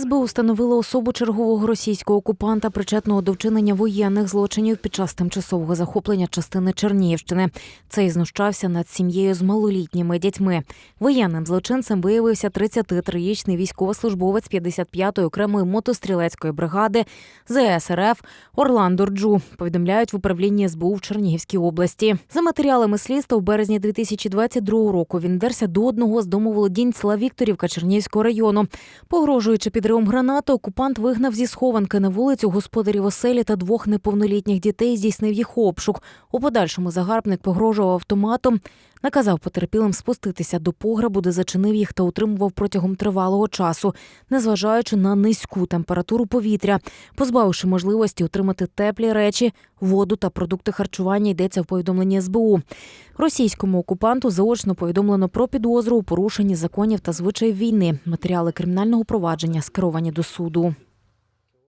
СБУ встановило особу чергового російського окупанта, причетного до вчинення воєнних злочинів під час тимчасового захоплення частини Чернігівщини. Цей знущався над сім'єю з малолітніми дітьми. Воєнним злочинцем виявився 33-річний військовослужбовець 55-ї окремої мотострілецької бригади ЗСРФ Орландо Рджу. Повідомляють в управлінні СБУ в Чернігівській області. За матеріалами слідства, в березні 2022 року він дерся до одного з домоволодінь села Вікторівка Чернігівського району. Погрожуючи підривом гранати, окупант вигнав зі схованки на вулицю господарів оселі та двох неповнолітніх дітей, здійснив їх обшук. У подальшому загарбник погрожував автоматом, наказав потерпілим спуститися до погребу, де зачинив їх та утримував протягом тривалого часу, незважаючи на низьку температуру повітря, позбавивши можливості отримати теплі речі, воду та продукти харчування. Йдеться в повідомленні СБУ. Російському окупанту заочно повідомлено про підозру у порушенні законів та звичаїв війни. Матеріали кримінального провадження скеровані до суду.